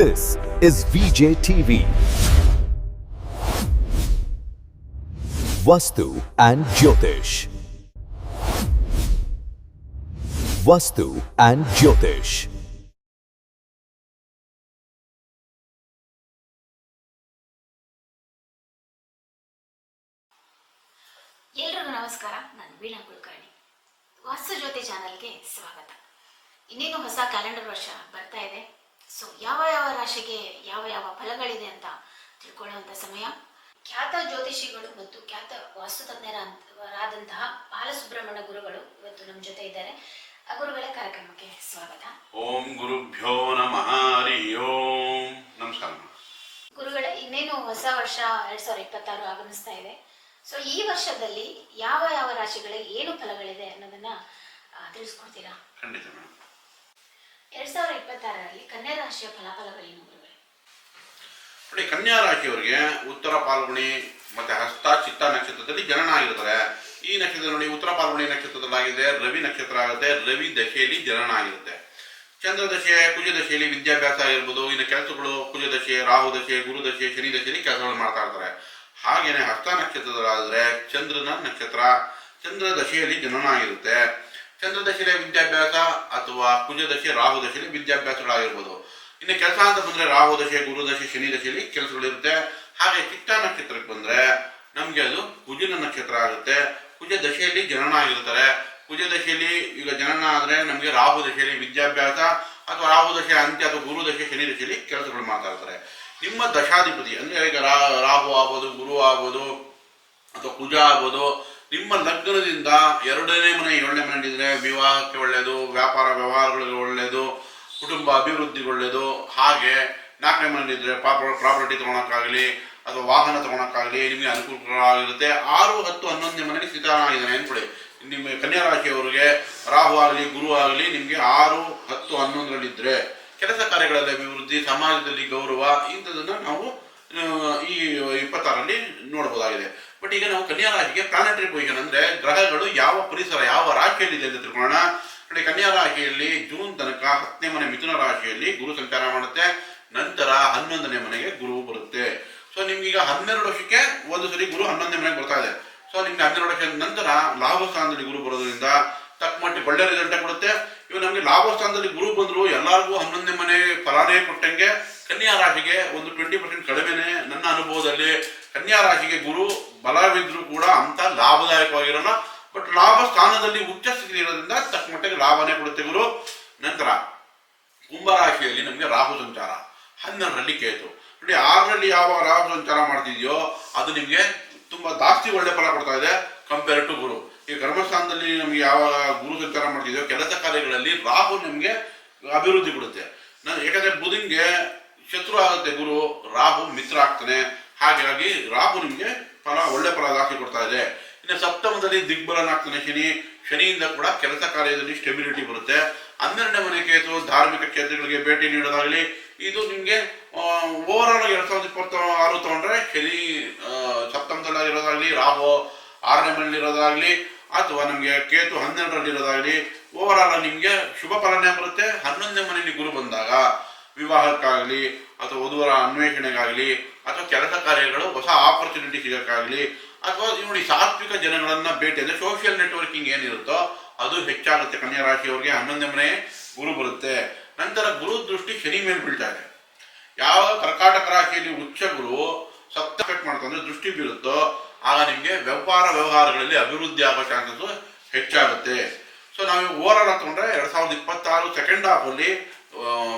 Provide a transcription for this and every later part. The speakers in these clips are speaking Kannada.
This is VJ TV. Vastu and Jyotish. Vastu and Jyotish. ಎಲ್ರಿಗೂ ನಮಸ್ಕಾರ, ನಾನು ವೀಣಾ ಕುಲಕರ್ಣಿ ವಾಸ್ತು ಜ್ಯೋತಿ ಚಾನಲ್ಗೆ ಸ್ವಾಗತ ಇನ್ನೇನು ಹೊಸ ಕ್ಯಾಲೆಂಡರ್ ವರ್ಷ ಬರ್ತಾ ಇದೆ ಸೊ ಯಾವ ಯಾವ ರಾಶಿಗೆ ಯಾವ ಯಾವ ಫಲಗಳಿದೆ ಅಂತ ತಿಳ್ಕೊಳ್ಳುವಂಥ ಸಮಯ. ಖ್ಯಾತ ಜ್ಯೋತಿಷಿಗಳು ಮತ್ತು ಖ್ಯಾತ ವಾಸ್ತುತಜ್ಞರಾದಂತಹ ಬಾಲಸುಬ್ರಹ್ಮಣ್ಯ ಗುರುಗಳು ಇವತ್ತು ನಮ್ಮ ಜೊತೆ ಇದ್ದಾರೆ. ಆ ಗುರುಗಳ ಕಾರ್ಯಕ್ರಮಕ್ಕೆ ಸ್ವಾಗತ. ಓಂ ಗುರುಭ್ಯೋ ನಮಃ ಹರಿ ಓಂ. ನಮಸ್ಕಾರ. ಗುರುಗಳ ಇನ್ನೇನು ಹೊಸ ವರ್ಷ ಎರಡ್ ಸಾವಿರದ ಇಪ್ಪತ್ತಾರು ಆಗಮಿಸ್ತಾ ಇದೆ. ಸೊ ಈ ವರ್ಷದಲ್ಲಿ ಯಾವ ಯಾವ ರಾಶಿಗಳಿಗೆ ಏನು ಫಲಗಳಿದೆ ಅನ್ನೋದನ್ನ ತಿಳಿಸ್ಕೊಡ್ತೀರಾ? ಖಂಡಿತ ಮೇಡಮ್ ಎರಡ್ ಸಾವಿರದ ಇಪ್ಪತ್ತಾರರಲ್ಲಿ ಕನ್ಯಾ ರಾಶಿಯ ನೋಡಿ, ಕನ್ಯಾ ರಾಶಿಯವರಿಗೆ ಉತ್ತರ ಪಾಲ್ಗುಣಿ ಮತ್ತೆ ಹಸ್ತ, ಚಿತ್ತ ನಕ್ಷತ್ರದಲ್ಲಿ ಜನನ ಆಗಿರ್ತಾರೆ ಈ ನಕ್ಷತ್ರ ನೋಡಿ, ಉತ್ತರ ಪಾಲ್ಗುಣಿ ನಕ್ಷತ್ರದಲ್ಲಾಗಿದೆ ರವಿ ನಕ್ಷತ್ರ ಆಗುತ್ತೆ, ರವಿ ದಶೆಯಲ್ಲಿ ಜನನ ಆಗಿರುತ್ತೆ. ಚಂದ್ರ ದಶೆ, ಕುಜ ದಶೆಯಲ್ಲಿ ವಿದ್ಯಾಭ್ಯಾಸ ಆಗಿರ್ಬೋದು, ಇನ್ನು ಕೆಲಸಗಳು, ಕುಜ ದಶೆ, ರಾಹು ದಶೆ, ಗುರು ದಶೆ, ಶನಿ ದಶೆಯಲ್ಲಿ ಕೆಲಸಗಳು ಮಾಡ್ತಾ ಇರ್ತಾರೆ. ಹಾಗೇನೆ ಹಸ್ತ ನಕ್ಷತ್ರದಲ್ಲಾದರೆ ಚಂದ್ರನ ನಕ್ಷತ್ರ, ಚಂದ್ರ ದಶೆಯಲ್ಲಿ ಜನನ ಆಗಿರುತ್ತೆ. ಚಂದ್ರ ದಶೆಯಲ್ಲಿ ವಿದ್ಯಾಭ್ಯಾಸ ಅಥವಾ ಕುಜದಶೆ ರಾಹು ದಶೆಯಲ್ಲಿ ವಿದ್ಯಾಭ್ಯಾಸಗಳಾಗಿರ್ಬೋದು. ಇನ್ನು ಕೆಲಸ ಅಂತ ಬಂದ್ರೆ ರಾಹು ದಶೆ ಗುರು ದಶೆ ಶನಿ ದಶೆಯಲ್ಲಿ ಕೆಲಸಗಳಿರುತ್ತೆ. ಹಾಗೆ ಚಿತ್ತ ನಕ್ಷತ್ರಕ್ಕೆ ಬಂದ್ರೆ ನಮಗೆ ಅದು ಕುಜನ ನಕ್ಷತ್ರ ಆಗುತ್ತೆ. ಕುಜ ದಶೆಯಲ್ಲಿ ಜನನ ಆಗಿರ್ತಾರೆ. ಕುಜ ದಶೆಯಲ್ಲಿ ಈಗ ಜನನ ಆದ್ರೆ ನಮಗೆ ರಾಹು ದಶೆಯಲ್ಲಿ ವಿದ್ಯಾಭ್ಯಾಸ, ಅಥವಾ ರಾಹು ದಶೆ ಅಂತ್ಯ, ಅಥವಾ ಗುರು ದಶೆ ಶನಿ ದಶೆಯಲ್ಲಿ ಕೆಲಸಗಳು ಮಾತಾಡ್ತಾರೆ. ನಿಮ್ಮ ದಶಾಧಿಪತಿ ಅಂದ್ರೆ ಈಗ ರಾಹು ಆಗ್ಬೋದು, ಗುರು ಆಗ್ಬೋದು, ಅಥವಾ ಕುಜ ಆಗ್ಬೋದು ನಿಮ್ಮ ಲಗ್ನದಿಂದ ಎರಡನೇ ಮನೆ ಏಳನೇ ಮನೆ ವಿವಾಹಕ್ಕೆ ಒಳ್ಳೆಯದು ವ್ಯಾಪಾರ ವ್ಯವಹಾರಗಳಿಗೆ ಒಳ್ಳೆಯದು ಕುಟುಂಬ ಅಭಿವೃದ್ಧಿಗೆ ಒಳ್ಳೆಯದು ಹಾಗೆ ನಾಲ್ಕನೇ ಮನೆ ಇದ್ರೆ ಪ್ರಾಪರ್ಟಿ ತಗೊಳಕ್ಕಾಗಲಿ ಅಥವಾ ವಾಹನ ತಗೊಳಕ್ಕಾಗಲಿ ನಿಮಗೆ ಅನುಕೂಲವಾಗಿರುತ್ತೆ ಆರು, ಹತ್ತು, ಹನ್ನೊಂದನೇ ಮನೆಗೆ ಸ್ಥಿತನಾಗಿದ್ದಾನೆ ಅಂದ್ಕೊಳ್ಳಿ ನಿಮ್ಮ ಕನ್ಯಾ ರಾಶಿಯವರಿಗೆ ರಾಹು ಆಗಲಿ, ಗುರು ಆಗಲಿ ನಿಮಗೆ ಆರು, ಹತ್ತು ಹನ್ನೊಂದರಲ್ಲಿದ್ದರೆ ಕೆಲಸ ಕಾರ್ಯಗಳಲ್ಲಿ ಅಭಿವೃದ್ಧಿ, ಸಮಾಜದಲ್ಲಿ ಗೌರವ ಇಂಥದನ್ನು ನಾವು ಈ ಇಪ್ಪತ್ತಾರರಲ್ಲಿ ನೋಡಬಹುದಾಗಿದೆ ಬಟ್ ಈಗ ನಾವು ಕನ್ಯಾ ರಾಶಿಗೆ ಪ್ಲಾನೆಟರಿ ಪೊಸಿಷನ್ ಅಂದ್ರೆ ಗ್ರಹಗಳು ಯಾವ ಪರಿಸರ, ಯಾವ ರಾಶಿಯಲ್ಲಿದೆ ಅಂತ ತಿಳ್ಕೊಳ್ಳೋಣ. ನೋಡಿ ಕನ್ಯಾ ರಾಶಿಯಲ್ಲಿ ಜೂನ್ ತನಕ ಹತ್ತನೇ ಮನೆ ಮಿಥುನ ರಾಶಿಯಲ್ಲಿ ಗುರು ಸಂಚಾರ ಮಾಡುತ್ತೆ. ನಂತರ ಹನ್ನೊಂದನೇ ಮನೆಗೆ ಗುರು ಬರುತ್ತೆ. ಸೊ ನಿಮ್ಗೀಗ ಹನ್ನೆರಡು ವರ್ಷಕ್ಕೆ ಒಂದು ಸರಿ ಗುರು ಹನ್ನೊಂದನೇ ಮನೆಗೆ ಬರ್ತಾ ಇದೆ. ಸೊ ನಿಮ್ಗೆ ಹನ್ನೆರಡು ವರ್ಷದ ನಂತರ ಲಾಭ ಸ್ಥಾನದಲ್ಲಿ ಗುರು ಬರೋದ್ರಿಂದ ತಕ್ಕ ಮಟ್ಟಿ ಒಳ್ಳೆ ರಿಸಲ್ಟ್ ಕೊಡುತ್ತೆ? ಇವಾಗ ನಮಗೆ ಲಾಭ ಸ್ಥಾನದಲ್ಲಿ ಗುರು ಬಂದರು, ಎಲ್ಲರಿಗೂ ಹನ್ನೊಂದನೇ ಮನೆ ಫಲಾನೇ ಕೊಟ್ಟಂಗೆ ಕನ್ಯಾ ರಾಶಿಗೆ ಒಂದು ಟ್ವೆಂಟಿ ಪರ್ಸೆಂಟ್ ಕಡಿಮೆನೆ ನನ್ನ ಅನುಭವದಲ್ಲಿ. ಕನ್ಯಾ ರಾಶಿಗೆ ಗುರು ಬಲವಿದ್ರು ಕೂಡ ಅಂತ ಲಾಭದಾಯಕವಾಗಿರೋಲ್ಲ. ಬಟ್ ಲಾಭ ಸ್ಥಾನದಲ್ಲಿ ಉಚ್ಚ ಸ್ಥಿತಿ ಇರೋದ್ರಿಂದ ತಕ್ಕ ಮಟ್ಟಿಗೆ ಲಾಭನೇ ಕೊಡುತ್ತೆ ಗುರು. ನಂತರ ಕುಂಭರಾಶಿಯಲ್ಲಿ ನಮಗೆ ರಾಹು ಸಂಚಾರ ಹನ್ನೆರಡರಲ್ಲಿ ಕೇತು. ನೋಡಿ ಆರರಲ್ಲಿ ಯಾವ ರಾಹು ಸಂಚಾರ ಮಾಡ್ತಿದ್ಯೋ ಅದು ನಿಮಗೆ ತುಂಬಾ ಜಾಸ್ತಿ ಒಳ್ಳೆ ಫಲ ಕೊಡ್ತಾ ಇದೆ. ಕಂಪೇರ್ ಟು ಗುರು. ಕರ್ಮಸ್ಥಾನದಲ್ಲಿ ನಮಗೆ ಯಾವ ಗುರು ಸಂಚಾರ ಮಾಡ್ತಿದ್ಯೋ ಕೆಲಸ ಕಾರ್ಯಗಳಲ್ಲಿ ರಾಹು ನಮಗೆ ಅಭಿವೃದ್ಧಿ ಬಿಡುತ್ತೆ ನಾನು ಯಾಕಂದ್ರೆ ಬುಧನ್ಗೆ ಶತ್ರು ಆಗುತ್ತೆ ಗುರು, ರಾಹು ಮಿತ್ರ ಆಗ್ತಾನೆ. ಹಾಗಾಗಿ ರಾಹು ನಿಮಗೆ ಫಲ, ಒಳ್ಳೆ ಫಲ ಜಾಸ್ತಿ ಕೊಡ್ತಾ ಇದೆ. ಇನ್ನು ಸಪ್ತಮದಲ್ಲಿ ದಿಗ್ಬಲನಾಗ್ತಾನೆ ಶನಿ. ಶನಿಯಿಂದ ಕೂಡ ಕೆಲಸ ಕಾರ್ಯದಲ್ಲಿ ಸ್ಟೆಬಿಲಿಟಿ ಬರುತ್ತೆ. ಹನ್ನೆರಡನೇ ಮನೆ ಕೇತು, ಧಾರ್ಮಿಕ ಕ್ಷೇತ್ರಗಳಿಗೆ ಭೇಟಿ ನೀಡೋದಾಗಲಿ, ಇದು ನಿಮಗೆ ಓವರ್ ಆಲ್ ಎರಡ್ ಸಾವಿರದ ಇಪ್ಪತ್ತ ಆರು ತಗೊಂಡ್ರೆ ಶನಿ ಸಪ್ತಮದಲ್ಲಿ ಇರೋದಾಗಲಿ ರಾಹು ಆರನೇ ಮನೆಯಲ್ಲಿ ಇರೋದಾಗ್ಲಿ ಅಥವಾ ನಮಗೆ ಕೇತು ಹನ್ನೆರಡರಲ್ಲಿ ಇರೋದಾಗ್ಲಿ ಓವರ್ ಆಲ್ ನಿಮಗೆ ಶುಭ ಫಲನೇ ಬರುತ್ತೆ. ಹನ್ನೊಂದನೇ ಮನೆಯಲ್ಲಿ ಗುರು ಬಂದಾಗ ವಿವಾಹಕ್ಕಾಗಲಿ, ಅಥವಾ ವಧುವರ ಅನ್ವೇಷಣೆಗಾಗಲಿ, ಅಥವಾ ಕೆಲಸ ಕಾರ್ಯಗಳು, ಹೊಸ ಆಪರ್ಚುನಿಟಿ ಸಿಗೋಕ್ಕಾಗಲಿ, ಅಥವಾ ನೋಡಿ ಸಾತ್ವಿಕ ಜನಗಳನ್ನ ಭೇಟಿ, ಅಂದರೆ ಸೋಷಿಯಲ್ ನೆಟ್ವರ್ಕಿಂಗ್ ಏನಿರುತ್ತೋ, ಅದು ಹೆಚ್ಚಾಗುತ್ತೆ. ಕನ್ಯಾ ರಾಶಿಯವರಿಗೆ ಹನ್ನೊಂದನೇ ಮನೆ ಗುರು ಬರುತ್ತೆ. ನಂತರ ಗುರು ದೃಷ್ಟಿ ಶನಿ ಮೇಲೆ ಬೀಳ್ತಾ ಇದೆ. ಯಾವ ಕರ್ಕಾಟಕ ರಾಶಿಯಲ್ಲಿ ಉಚ್ಚ ಗುರು ಸಪ್ತ ಕಟ್ ಮಾಡ್ತಂದ್ರೆ ದೃಷ್ಟಿ ಬೀರುತ್ತೋ ಆಗ ನಿಮಗೆ ವ್ಯಾಪಾರ ವ್ಯವಹಾರಗಳಲ್ಲಿ ಅಭಿವೃದ್ಧಿ ಆಗೋ ಚಾನ್ಸಸ್ ಹೆಚ್ಚಾಗುತ್ತೆ. ಸೊ ನಾವು ಓವರ್ ಆಲ್ ತಗೊಂಡ್ರೆ ಎರಡ್ ಸಾವಿರದ ಇಪ್ಪತ್ತಾರು ಸೆಕೆಂಡ್ ಹಾಫ್ ಅಲ್ಲಿ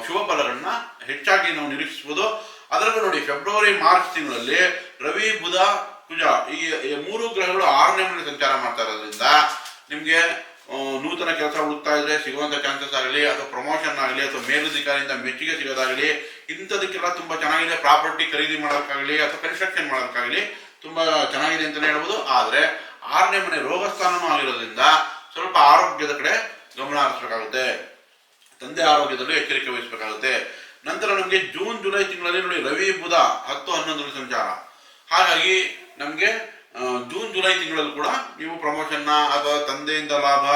ಶುಭ ಫಲಗಳನ್ನ ಹೆಚ್ಚಾಗಿ ನಾವು ನಿರೀಕ್ಷಿಸಬಹುದು ಅದರಲ್ಲೂ ನೋಡಿ ಫೆಬ್ರವರಿ ಮಾರ್ಚ್ ತಿಂಗಳಲ್ಲಿ ರವಿ, ಬುಧ, ಕುಜ ಈ ಮೂರು ಗ್ರಹಗಳು ಆರನೇ ಮನೆ ಸಂಚಾರ ಮಾಡ್ತಾ ಇರೋದ್ರಿಂದ ನಿಮಗೆ ನೂತನ ಕೆಲಸ ಹುಡುಕ್ತಾ ಇದ್ರೆ ಸಿಗುವಂತ ಚಾನ್ಸಸ್ ಆಗಲಿ, ಅಥವಾ ಪ್ರಮೋಷನ್ ಆಗಲಿ, ಅಥವಾ ಮೇಲಧಿಕಾರಿಯಿಂದ ಮೆಚ್ಚುಗೆ ಸಿಗೋದಾಗಲಿ, ಇಂಥದಕ್ಕೆಲ್ಲ ತುಂಬಾ ಚೆನ್ನಾಗಿದೆ. ಪ್ರಾಪರ್ಟಿ ಖರೀದಿ ಮಾಡೋಕ್ಕಾಗಲಿ, ಅಥವಾ ಕನ್ಸ್ಟ್ರಕ್ಷನ್ ಮಾಡೋಕ್ಕಾಗಲಿ ತುಂಬಾ ಚೆನ್ನಾಗಿದೆ ಅಂತಲೇ ಹೇಳ್ಬೋದು. ಆದ್ರೆ ಆರನೇ ಮನೆ ರೋಗಸ್ಥಾನನೂ ಆಗಿರೋದ್ರಿಂದ ಸ್ವಲ್ಪ ಆರೋಗ್ಯದ ಕಡೆ ಗಮನ ಹರಿಸಬೇಕಾಗುತ್ತೆ. ತಂದೆ ಆರೋಗ್ಯದಲ್ಲೂ ಎಚ್ಚರಿಕೆ ವಹಿಸಬೇಕಾಗುತ್ತೆ. ನಂತರ ನಮಗೆ ಜೂನ್, ಜುಲೈ ತಿಂಗಳಲ್ಲಿ ನೋಡಿ ರವಿ, ಬುಧ, ಹತ್ತು, ಹನ್ನೊಂದರ ಸಂಚಾರ. ಹಾಗಾಗಿ ನಮಗೆ ಜೂನ್, ಜುಲೈ ತಿಂಗಳಲ್ಲಿ ಕೂಡ ನೀವು ಪ್ರಮೋಷನ್ನ ಅಥವಾ ತಂದೆಯಿಂದ ಲಾಭ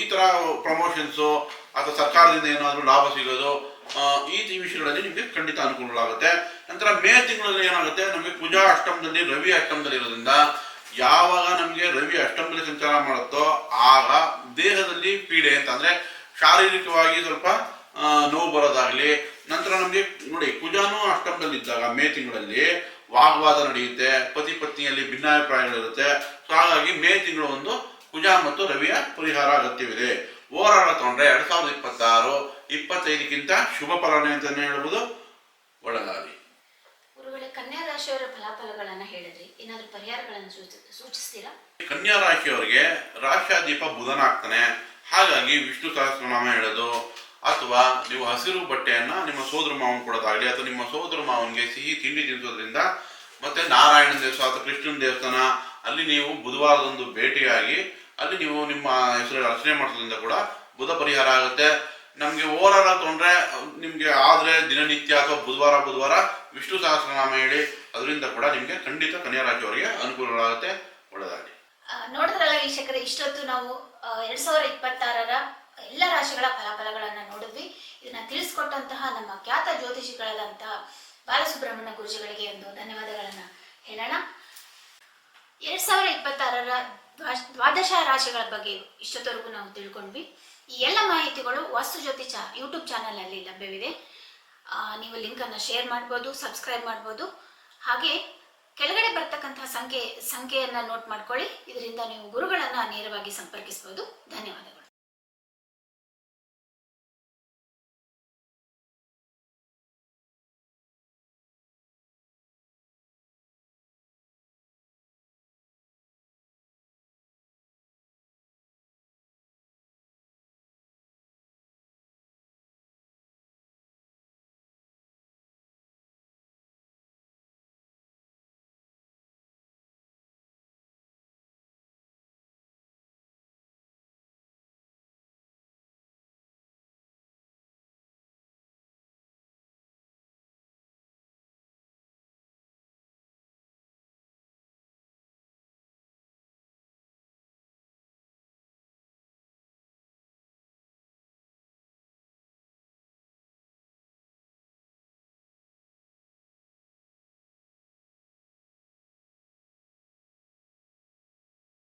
ಈ ತರ ಪ್ರಮೋಷನ್ಸು ಅಥವಾ ಸರ್ಕಾರದಿಂದ ಏನಾದರೂ ಲಾಭ ಸಿಗೋದು ಈ ವಿಷಯಗಳಲ್ಲಿ ನಿಮಗೆ ಖಂಡಿತ ಅನುಕೂಲಗಳಾಗುತ್ತೆ. ನಂತರ ಮೇ ತಿಂಗಳಲ್ಲಿ ಏನಾಗುತ್ತೆ? ನಮಗೆ ಪೂಜಾ ಅಷ್ಟಮದಲ್ಲಿ, ರವಿ ಅಷ್ಟಮದಲ್ಲಿ ಇರೋದ್ರಿಂದ ಯಾವಾಗ ನಮಗೆ ರವಿ ಅಷ್ಟಮದಲ್ಲಿ ಸಂಚಾರ ಮಾಡುತ್ತೋ ಆಗ ದೇಹದಲ್ಲಿ ಪೀಡೆ ಅಂತ ಅಂದ್ರೆ ಶಾರೀರಿಕವಾಗಿ ಸ್ವಲ್ಪ ನೋವು ಬರೋದಾಗ್ಲಿ, ನಂತರ ನಮಗೆ ನೋಡಿ ಕುಜಾನು ಅಷ್ಟಮದಲ್ಲಿ ಇದ್ದಾಗ ಮೇ ತಿಂಗಳಲ್ಲಿ ವಾಗ್ವಾದ ನಡೆಯುತ್ತೆ, ಪತಿ ಪತ್ನಿಯಲ್ಲಿ ಭಿನ್ನಾಭಿಪ್ರಾಯಗಳಿರುತ್ತೆ ಸೊ ಹಾಗಾಗಿ ಮೇ ತಿಂಗಳು ಒಂದು ಪೂಜಾ ಮತ್ತು ರವಿಯ ಪರಿಹಾರ ಅಗತ್ಯವಿದೆ. ಓವರಾಲ್ ತಗೊಂಡ್ರೆ ಎರಡ್ ಸಾವಿರದ ಇಪ್ಪತ್ತಾರು, ಇಪ್ಪತ್ತೈದಕ್ಕಿಂತ ಶುಭ ಫಲನೆ ಅಂತಾನೆ ಹೇಳ್ಬೋದು. ಕನ್ಯಾ ರಾಶಿಯವರ ಫಲಾಫಲಗಳನ್ನ ಹೇಳಿದ್ರಿ. ಏನಾದ್ರು ಪರಿಹಾರಗಳನ್ನು ಸೂಚಿ- ಸೂಚಿಸ್ತೀರಾ? ಕನ್ಯಾ ರಾಶಿಯವರಿಗೆ ರಾಶಾದೀಪ ಬುಧನಾಗ್ತಾನೆ. ಹಾಗಾಗಿ ವಿಷ್ಣು ಸಹಸ್ರನಾಮ ಹೇಳೋದು, ಅಥವಾ ನೀವು ಹಸಿರು ಬಟ್ಟೆಯನ್ನ ನಿಮ್ಮ ಸೋದರ ಮಾವನ್ ಕೊಡೋದಾಗ್ಲಿ, ಅಥವಾ ನಿಮ್ಮ ಸೋದರ ಮಾವನ್ಗೆ ಸಿಹಿ ತಿಂಡಿ ತಿನ್ನಿಸೋದ್ರಿಂದ ಮತ್ತೆ ನಾರಾಯಣ ದೇವಸ್ಥಾನ ಅಥವಾ ಕೃಷ್ಣನ ದೇವಸ್ಥಾನ, ಅಲ್ಲಿ ನೀವು ಬುಧವಾರದೊಂದು ಭೇಟಿಯಾಗಿ, ಅಲ್ಲಿ ನೀವು ನಿಮ್ಮ ಹೆಸರು ರಚನೆ ಮಾಡೋದ್ರಿಂದ ಕೂಡ ಬುಧ ಪರಿಹಾರ ಆಗುತ್ತೆ. ನಮ್ಗೆ ಓರಾರ ತೊಂದ್ರೆ, ನಿಮ್ಗೆ ಆದ್ರೆ ದಿನನಿತ್ಯ ಅಥವಾ ಬುಧವಾರ ಬುಧವಾರ ವಿಷ್ಣು ಸಹಸ್ರನಾಮ ಹೇಳಿ ಅದರಿಂದ ಕೂಡ ನಿಮಗೆ ಖಂಡಿತ ಕನ್ಯಾ ರಾಜ್ಯವರಿಗೆ ಅನುಕೂಲಗಳಾಗುತ್ತೆ, ಒಳ್ಳೆದಾಗಲಿ. ನೋಡಿದ್ರಲ್ಲ ವೀಕ್ಷಕರೇ, ಇಷ್ಟೊತ್ತು ನಾವು ಎರಡ್ ಸಾವಿರದ ಇಪ್ಪತ್ತಾರರ ಎಲ್ಲ ರಾಶಿಗಳ ಫಲಾಫಲಗಳನ್ನ ನೋಡಿದ್ವಿ. ಇದನ್ನ ತಿಳಿಸ್ಕೊಟ್ಟಂತಹ ನಮ್ಮ ಖ್ಯಾತ ಜ್ಯೋತಿಷಿಗಳಾದಂತಹ ಬಾಲಸುಬ್ರಹ್ಮಣ್ಯ ಗುರುಜಿಗಳಿಗೆ ಒಂದು ಧನ್ಯವಾದಗಳನ್ನ ಹೇಳೋಣ. ಎರಡ್ ಸಾವಿರದ ಇಪ್ಪತ್ತಾರರ ದ್ವಾದಶ ರಾಶಿಗಳ ಬಗ್ಗೆ ಇಷ್ಟೊತ್ತವರೆಗೂ ನಾವು ತಿಳ್ಕೊಂಡ್ವಿ. ಈ ಎಲ್ಲ ಮಾಹಿತಿಗಳು ವಾಸ್ತು ಜ್ಯೋತಿಷ ಯೂಟ್ಯೂಬ್ ಚಾನಲ್ ಅಲ್ಲಿ ಲಭ್ಯವಿದೆ ನೀವು ಲಿಂಕ್ ಅನ್ನ ಶೇರ್ ಮಾಡ್ಬೋದು, ಸಬ್ಸ್ಕ್ರೈಬ್ ಮಾಡ್ಬೋದು. ಹಾಗೆ ಕೆಳಗಡೆ ಬರ್ತಕ್ಕಂತಹ ಸಂಖ್ಯೆ ಸಂಖ್ಯೆಯನ್ನ ನೋಟ್ ಮಾಡ್ಕೊಳ್ಳಿ. ಇದರಿಂದ ನೀವು ಗುರುಗಳನ್ನ ನೇರವಾಗಿ ಸಂಪರ್ಕಿಸಬಹುದು ಧನ್ಯವಾದ